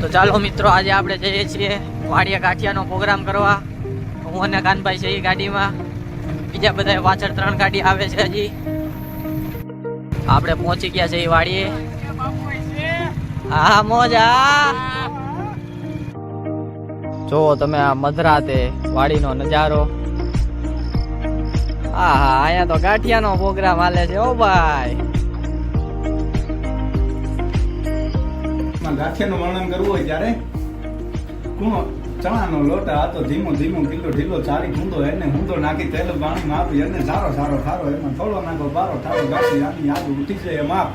તો ચાલો મિત્રો, આજે આપણે જઈએ છીએ વાડિયા કાઠિયાનો પ્રોગ્રામ કરવા. હું અને કાનભાઈ છે એ ગાડીમાં. બીજા બધા પાછળ ત્રણ ગાડી આવે છે હજી. આપણે પહોંચી ગયા છે એ વાડીએ. હા, મોજા. જોવો તમે આ મધરાતે વાડીનો નજારો. હા હા, અહીંયા તો ગાંઠિયાનો પ્રોગ્રામ હાલે છે, ઓ ભાઈ. માં ગાંઠિયાનું વર્ણન કરવું હોય ત્યારે કૂણો ચણાનો લોટ, આ તો ધીમો ધીમો કિલ્લો ઢીલો ચારી ખૂંદો એને હુંદો નાખી તેલ પાણી આપી એને સારો સારો સારો એમાં થોડો નાખો, બારો ઠારો, ગાંઠી, આની યાદ ઉઠી જાય માપ.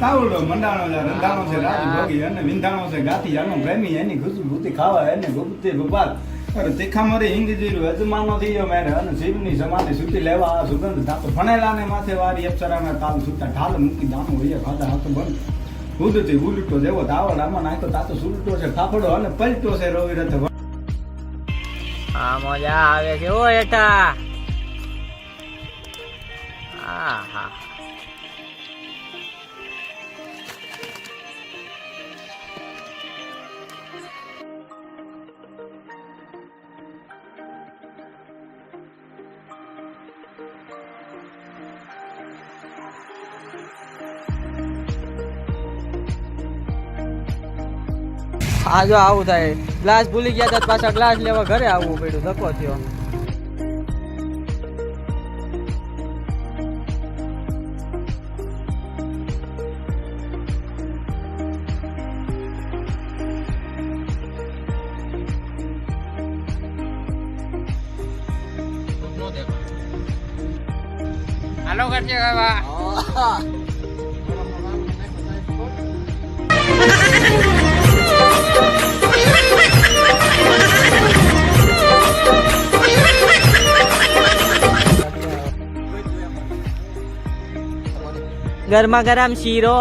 તાવડો મંડાણો છે, રંધાણો છે, રાજ ભોગી અને વિંધાણો છે ગાતી આનો પ્રેમી, એની ખુશબુતી ખાવા, એને ગુપ્તે ગોપાલ અરે તીખા મરે હિંગ જીરું અજમાનો થઈ ગયો મેરે અને શિવની સમાધિ સુતી લેવા આ સુગંધ ધાતો. ભણેલાને માથે વારી અપ્સરાના તાલ સુતા ઢાલ મૂકી દાનો હોય ખાધા, હાથ બંધ. ઉદથી ઉલટો જેવો તાવડ આમાં નાખ્યો તાતો સુલટો છે, ફાફડો અને પલટો છે રવિ રથ. આ મજા આવે છે ઓ એટા હા હા જો આવું થાય. ગ્લાસ ભૂલી ગયા હતા પાછા ગ્લાસ લેવા ઘરે આવવું પડ્યું. ધક્કો થયો. હાલો કરજે બાબા. ગરમા ગરમ શીરો